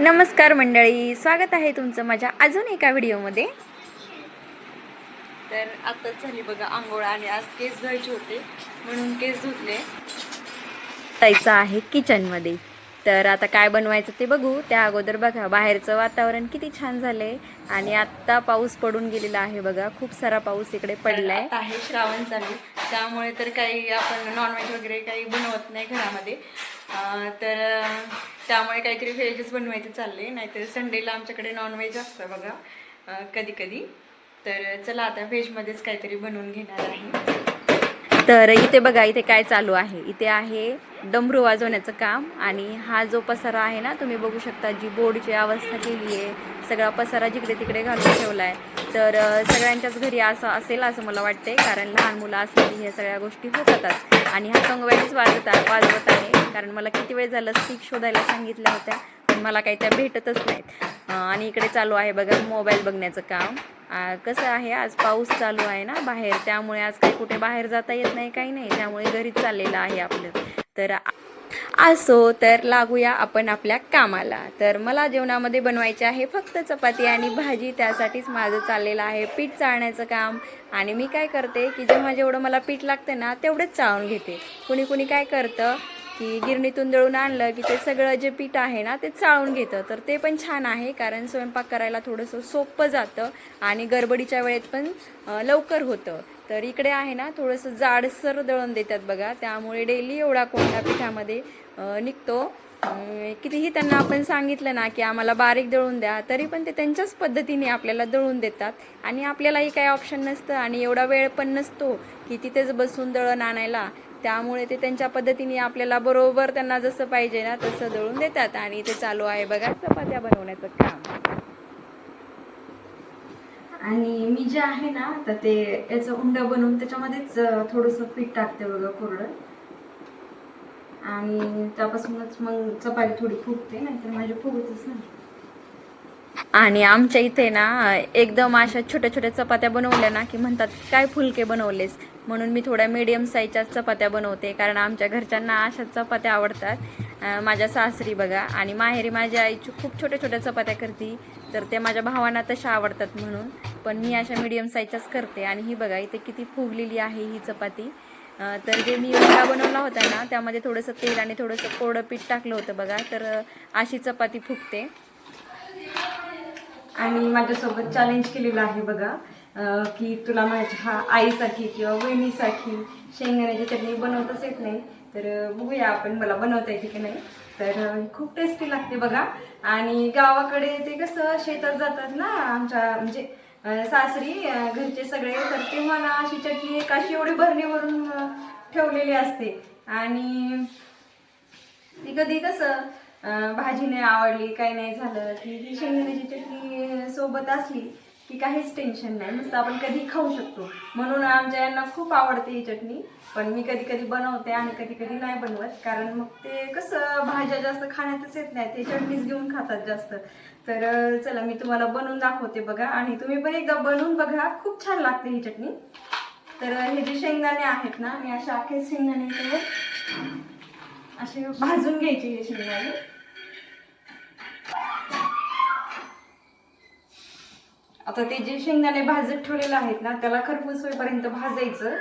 नमस्कार मंडळी स्वागत आहे तुमचं माझ्या अजून एका व्हिडिओमध्ये. तर आताच झाली बघा आंघोळ आणि आज केस धुवायचे होते म्हणून केस धुतले. जायचं आहे किचनमध्ये. तर आता काय बनवायचं ते बघू. त्या अगोदर बघा बाहेरचं वातावरण किती छान झालंय आणि आत्ता पाऊस पडून गेलेला आहे बघा. खूप सारा पाऊस इकडे पडलाय. आहे श्रावण चालू. त्यामुळे तर काही आपण नॉनव्हेज वगैरे काही बनवत नाही घरामध्ये. तर त्यामुळे काहीतरी व्हेजच बनवायचे चालले. नाहीतर संडेला आमच्याकडे नॉनव्हेज असतं बघा कधी कधी तर चला आता व्हेजमध्येच काहीतरी बनवून घेणार आहे. तर इथे बघा इथे काय चालू आहे? इथे आहे डमरू वाजवण्याचं काम आणि हा जो पसारा आहे ना तुम्ही बघू शकता जी बोर्डची अवस्था केली आहे सगळा पसारा जिकडे तिकडे घालून ठेवला आहे तर सगळ्यांच्याच घरी असं असेल असं मला वाटते कारण लहान मुलं असलेली ह्या सगळ्या गोष्टी होतातच. आणि हा कंगव्यानीच वाजत वाजवत आहे कारण मला किती वेळ झालं स्टिक शोधायला सांगितल्या होत्या पण मला काही त्या भेटतच नाहीत. आणि इकडे चालू आहे बघा मोबाईल बघण्याचं काम. कसं आहे आज पाऊस चालू आहे ना बाहेर त्यामुळे आज काही कुठे बाहेर जाता येत नाही काही नाही त्यामुळे घरीच चाललेलं आहे आपलं. तर असो तर लागूया आपण आपल्या कामाला. तर मला जेवणामध्ये बनवायचे आहे फक्त चपाती आणि भाजी त्यासाठीच माझं चाललेलं आहे पीठ चाळण्याचं काम. आणि मी काय करते की जेव्हा जेवढं मला पीठ लागतं ना तेवढंच चाळून घेते. कुणी कुणी काय करतं की गिरणीतून दळून आणलं की ते सगळं जे पीठ आहे ना ते चाळून घेतं. तर ते पण छान आहे कारण स्वयंपाक करायला थोडंसं सोपं जातं आणि गडबडीच्या वेळेत पण लवकर होतं. तर इकडे आहे ना थोडंसं जाडसर दळून देतात बघा. त्यामुळे डेली एवढा कोंडा पिठामध्ये निघतो. कितीही त्यांना आपण सांगितलं ना की आम्हाला बारीक दळून द्या तरी पण ते त्यांच्याच पद्धतीने आपल्याला दळून देतात. आणि आपल्यालाही काही ऑप्शन नसतं आणि एवढा वेळ पण नसतो की तिथेच बसून दळण आणायला. त्यामुळे ते त्यांच्या पद्धतीने आपल्याला बरोबर त्यांना जसं पाहिजे ना तसं दळून देतात आणि ते चालू आहे बघा चपात्या बनवण्याचं काम. आणि मी जे आहे ना तर ते याचं उंडा बनवून त्याच्यामध्येच थोडंसं पीठ टाकते बघा कोरडं. आणि त्यापासूनच मग चपाती थोडी फुगते नाहीतर माझी फुगतच नाही. आणि आमच्या इथे ना एकदम अशा छोट्या छोट्या चपात्या बनवल्या ना की म्हणतात काय फुलके बनवलेस? म्हणून मी थोड्या मीडियम साईजच्या चपात्या बनवते. कारण आमच्या घरच्यांना अशा चपात्या आवडतात. माझ्या सासरी बघा. आणि माहेरी माझ्या आईची खूप छोट्या छोट्या चपात्या करते. तर त्या माझ्या भावांना तशा आवडतात म्हणून. पण मी अशा मीडियम साईजच्याच करते. आणि ही बघा इथे किती फुगलेली आहे ही चपाती. तर जे मी वडा बनवला होता ना त्यामध्ये थोडंसं तेल आणि थोडंसं कोडं पीठ टाकलं होतं बघा. तर अशी चपाती फुगते. आणि माझ्यासोबत चॅलेंज केलेलं आहे बघा की तुला माझ्या आईसाठी किंवा बहिणीसाठी शेंगदाण्याची चटणी बनवताच येत नाही तर बघूया आपण मला बनवता येते की नाही. तर खूप टेस्टी लागते बघा. आणि गावाकडे ते कसं शेतात जातात ना आमच्या म्हणजे सासरी घरचे सगळे तर तेव्हा ना अशी चटणी एक अशी एवढी भरणीवरून भरून ठेवलेली असते. आणि ती कधी कसं भाजी नाही आवडली काही नाही झालं की ही शेंगदाण्याची चटणी सोबत असली की काहीच टेन्शन नाही. मस्त आपण कधी खाऊ शकतो. म्हणून आमच्या यांना खूप आवडते ही चटणी. पण मी कधी कधी बनवते आणि कधी कधी नाही बनवत. कारण मग ते कसं भाज्या जास्त खाण्यातच येत नाही. ते चटणीच घेऊन खातात जास्त. तर चला मी तुम्हाला बनवून दाखवते बघा. आणि तुम्ही पण एकदा बनवून बघा. खूप छान लागते ही चटणी. तर हे जे शेंगदाणे आहेत ना मी अशा अख्खे शेंगदाणे असे भाजून घ्यायचे हे शेंगदाणे. आता ते जे शेंगदाणे भाजत ठेवलेलं आहेत ना त्याला खरपूस होईपर्यंत भाजायचं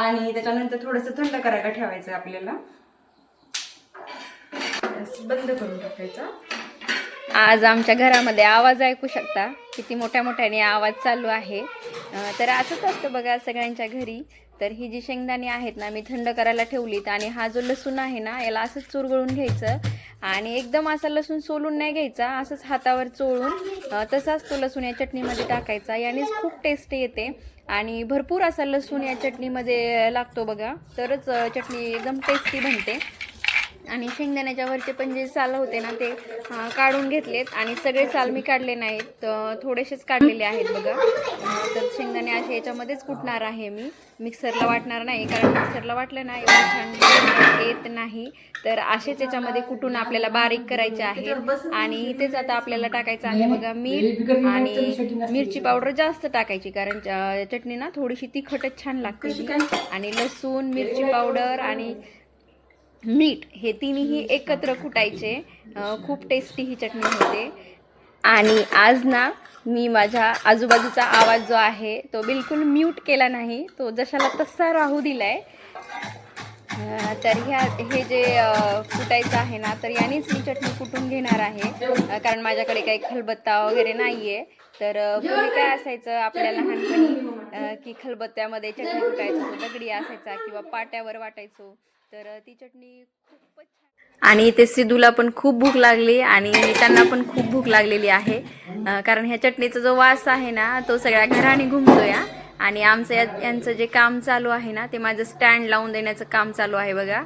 आणि त्याच्यानंतर थोडंसं थंड करायला ठेवायचं आपल्याला. बंद करून टाकायचं. आज आमच्या घरामध्ये आवाज ऐकू शकता किती मोठ्या मोठ्याने आवाज चालू आहे. तर असंच असतं बघा सगळ्यांच्या घरी. तर ही जी शेंगदाणी आहेत ना मी थंड करायला ठेवलीत आणि हा जो लसूण आहे ना याला असंच चुरगळून घ्यायचं. आणि एकदम असा लसूण सोलून नाही घ्यायचा असंच हातावर चोळून तसाच तो लसूण या चटणीमध्ये टाकायचा. यानेच खूप टेस्ट येते. आणि भरपूर असा लसूण या चटणीमध्ये लागतो बघा. तरच चटणी एकदम टेस्टी बनते. आणि शेंगदाण्याच्या वरचे पण जे साल होते ना ते काढून घेतलेत. आणि सगळे साल मी काढले नाहीत. थोडेसेच काढलेले आहेत बघा. तर शेंगदाणे असे याच्यामध्येच कुटणार आहे मी. मिक्सरला वाटणार नाही कारण मिक्सरला वाटलं ना एवढं छान येत नाही. तर असेच याच्यामध्ये कुटून आपल्याला बारीक करायचे आहेत आणि इथेच आता आपल्याला टाकायचं आहे बघा मीठ आणि मिरची पावडर जास्त टाकायची कारण चटणी ना थोडीशी तिखटच छान लागते. आणि लसूण मिरची पावडर आणि मीठ हे तिन्ही एकत्र कुटायचे. खूप टेस्टी ही चटणी होते. आणि आज ना मी माझ्या आजूबाजूचा आवाज जो आहे तो बिलकुल म्यूट केला नाही. तो जशाला तसा राहू दिलाय. अं, तर ह्या हे जे कुटायचं आहे ना तर यानेच मी चटणी कुटून घेणार आहे. कारण माझ्याकडे काही खलबत्ता वगैरे नाही आहे तर पूर्वी काय असायचं आपल्या लहानपणी? की खलबत्त्यामध्ये चटणी कुटायचो दगडी असायचा किंवा पाट्यावर वाटायचो. तर ती चटणी खूपच छान आणि ते सिद्धूला पण खूप भूक लागली आणि त्यांना पण खूप भूक लागलेली आहे. कारण ह्या चटणीचा जो वास आहे ना तो सगळ्या घराने घुमतोय. या आणि आमचं या- यांचं जे काम चालू आहे ना ते माझं स्टँड लावून देण्याचं काम चालू आहे बघा.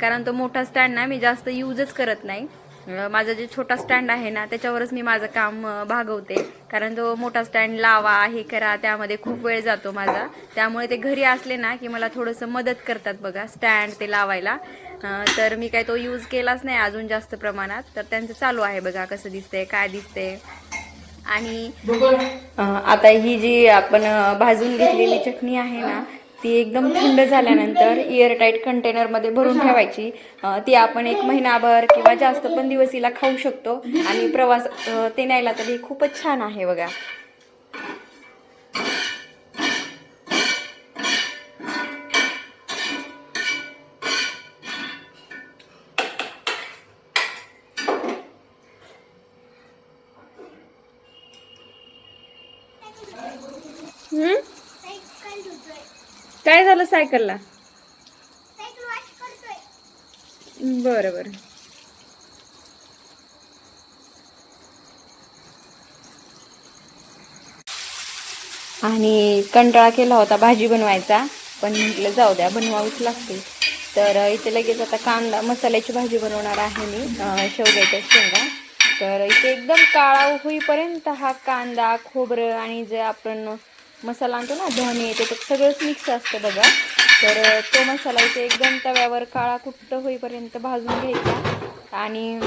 कारण तो मोठा स्टँड ना मी जास्त यूजच करत नाही. माझा जे छोटा स्टँड आहे ना त्याच्यावरच मी माझं काम भागवते. कारण तो मोठा स्टँड लावा हे करा त्यामध्ये खूप वेळ जातो माझा. त्यामुळे ते घरी असले ना की मला थोडंसं मदत करतात बघा स्टँड ते लावायला. तर मी काय तो यूज केलाच नाही अजून जास्त प्रमाणात. तर त्यांचं चालू आहे बघा कसं दिसतंय काय दिसतंय. आणि आता ही जी आपण भाजून घेतलेली चटणी आहे ना ती एकदम थंड झाल्यानंतर एअरटाईट कंटेनरमध्ये भरून ठेवायची. ती आपण एक महिनाभर किंवा जास्त पण दिवस हिला खाऊ शकतो. आणि प्रवास ते न्यायला तरी खूपच छान आहे बघा. हम्म? काय झालं सायकलला? बरं बरं. आणि कंटाळा केला होता भाजी बनवायचा पण म्हटलं जाऊ द्या बनवावीच लागते तर इथे लगेच आता कांदा मसाल्याची भाजी बनवणार आहे मी शेवग्याच्या शेंगा. तर इथे एकदम काळा होईपर्यंत हा कांदा खोबरं आणि जे आपण मसाला आणतो ना धने तर सगळंच मिक्स असतं बघा. तर तो मसाला इथे एकदम तव्यावर काळा कुट्ट होईपर्यंत भाजून घ्यायचा. आणि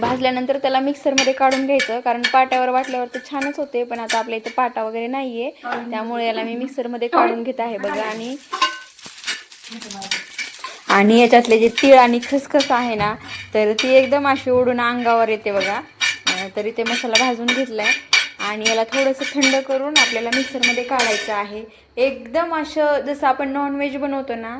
भाजल्यानंतर त्याला मिक्सरमध्ये काढून घ्यायचं कारण पाट्यावर वाटल्यावर तर छानच होते पण आता आपल्या इथं पाटा वगैरे नाहीये. त्यामुळे याला मी मिक्सरमध्ये काढून घेत आहे बघा. आणि आणि याच्यातले जे तीळ आणि खसखस आहे ना तर ती एकदम अशी ओढून अंगावर येते बघा. तरी ते मसाला भाजून घेतलाय. आणि याला थोडंसं थंड करून आपल्याला मिक्सरमध्ये काढायचं आहे. एकदम असं जसं आपण नॉनव्हेज बनवतो ना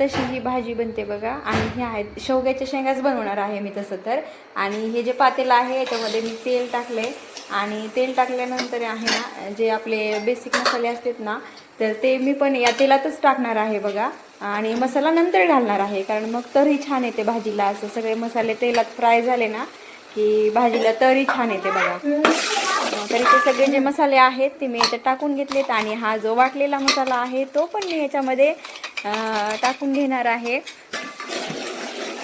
तशी ही भाजी बनते बघा. आणि हे आहेत शेवग्याच्या शेंगाच बनवणार आहे मी तसं तर. आणि हे जे पातेलं आहे याच्यामध्ये मी तेल टाकले आणि तेल टाकल्यानंतर आहे ना जे आपले बेसिक मसाले असतात ना तर ते मी पण या तेलातच टाकणार आहे बघा. आणि मसाला नंतर घालणार आहे कारण मग तरी छान येते भाजीला. असं सगळे मसाले तेलात फ्राय झाले ना की भाजीला तरी छान येते बघा. तर इथे सगळे जे मसाले आहेत ते मी याच्यात टाकून घेतलेत आणि हा जो वाटलेला मसाला आहे तो पण मी याच्यामध्ये टाकून घेणार आहे.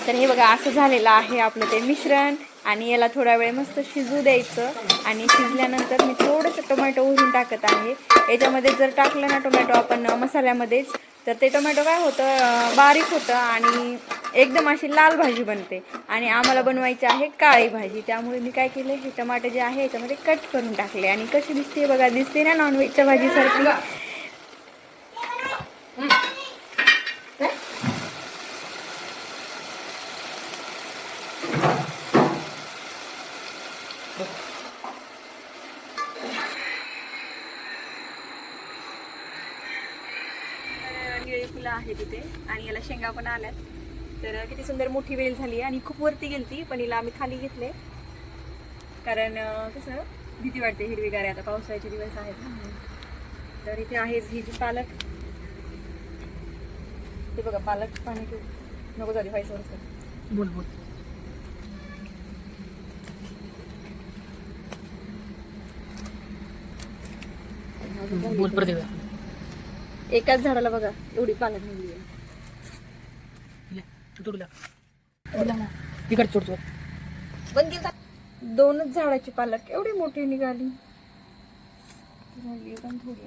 तर हे बघा असं झालेलं आहे आपलं ते मिश्रण आणि याला थोडा वेळ मस्त शिजू द्यायचं आणि शिजल्यानंतर मी थोडंसं टोमॅटो उरून टाकत आहे. याच्यामध्ये जर टाकलं ना टोमॅटो आपण मसाल्यामध्येच तर ते टोमॅटो काय होतं बारीक होतं आणि एकदम अशी लाल भाजी बनते. आणि आम्हाला बनवायची आहे काळी भाजी. त्यामुळे मी काय केलं हे टमाटे जे आहे याच्यामध्ये कट करून टाकले. आणि कशी दिसते बघा दिसते ना नॉनव्हेजच्या भाजीसारखी. निळी फुलं आहे तिथे आणि याला शेंगा पण आल्यात. तर किती सुंदर मोठी वेल झाली आणि खूप वरती गेलती पण हिला आम्ही खाली घेतले. कारण कसं भीती वाटते हिरवीगार आता पावसाळ्याचे दिवस आहेत. तर इथे आहेच ही जी पालक. ते बघा पालक पाणी ठेवू नको झाली व्हायचं बोल बोल. बोल एकदा. एकाच झाडाला बघा एवढी पालक निघली तिकडे चोडतो बंद दोनच झाडाची पालक एवढी मोठी निघाली. थोडी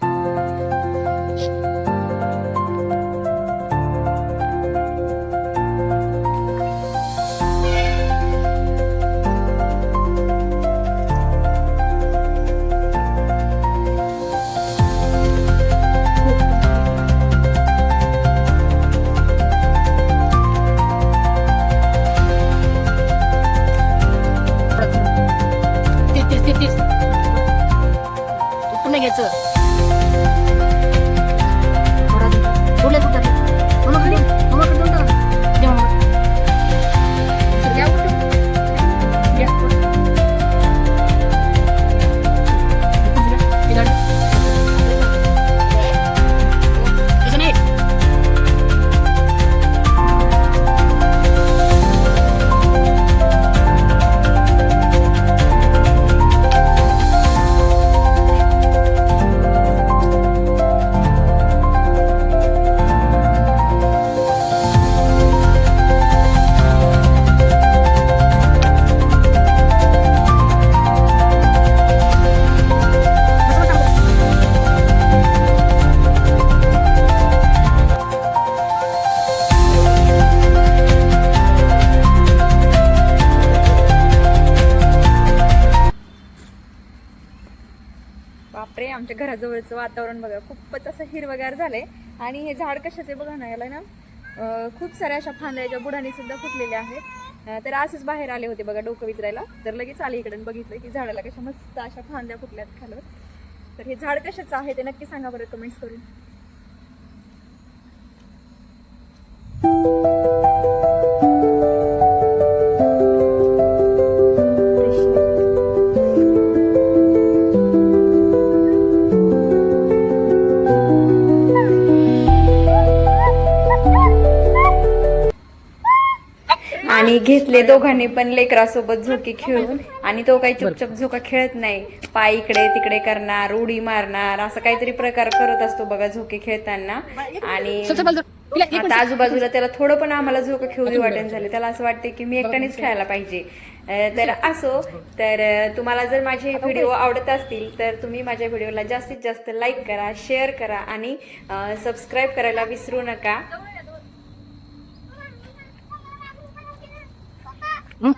Thank you. 一个字。घराजवळचं वातावरण बघा खूपच असं हिरवगार झालंय. आणि हे झाड कशाचे बघा ना याला ना खूप साऱ्या अशा फांद्याच्या बुडाने सुद्धा फुटलेल्या आहेत. तर असंच बाहेर आले होते बघा डोकं विचारायला तर लगेच आले इकडे बघितलं की झाडाला कशा मस्त अशा फांद्या फुटल्यात खालवर. तर हे झाड कशाचं आहे ते नक्की सांगा बरं कमेंट्स करून. आणि घेतले दोघांनी पण लेकरासोबत झोके खेळून. आणि तो काही चुपचाप झोका खेळत नाही. पाय इकडे तिकडे करणार उडी मारणार असं काहीतरी प्रकार करत असतो बघा झोके खेळताना. आणि आता आजूबाजूला त्याला थोडं पण आम्हाला झोका खेळू दे वाटेन झाले. त्याला असं वाटते की मी एकट्यानेच खेळायला पाहिजे. तर असो तर तुम्हाला जर माझे व्हिडिओ आवडत असतील तर तुम्ही माझ्या व्हिडिओला जास्तीत जास्त लाईक करा शेअर करा आणि सबस्क्राईब करायला विसरू नका हं?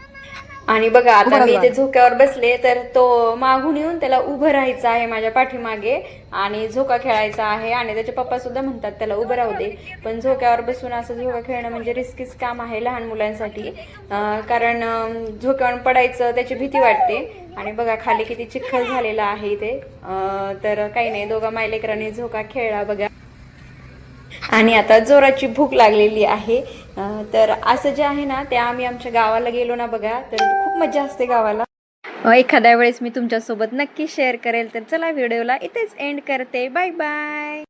आणि बघा आता मी. इथे झोक्यावर बसले तर तो मागून येऊन त्याला उभं राहायचं आहे माझ्या पाठीमागे आणि झोका खेळायचा आहे. आणि त्याचे पप्पा सुद्धा म्हणतात त्याला उभं राहू दे. पण झोक्यावर बसून असं झोका खेळणं म्हणजे रिस्कीच काम आहे लहान मुलांसाठी. कारण झोक्यावर पडायचं त्याची भीती वाटते. आणि बघा खाली किती चिखल झालेला आहे इथे. तर काही नाही दोघा मायलेकरांनी झोका खेळला बघा. आणि आता जोराची भूक लागलेली आहे. तर असं जे आहे ना ते आम्ही आमच्या गावाला गेलो ना बघा तर मजा असते गावाला. एखाद्या वेळेस मी तुमच्यासोबत नक्की शेअर करेल. तर चला व्हिडिओला इथेच एंड करते. Bye bye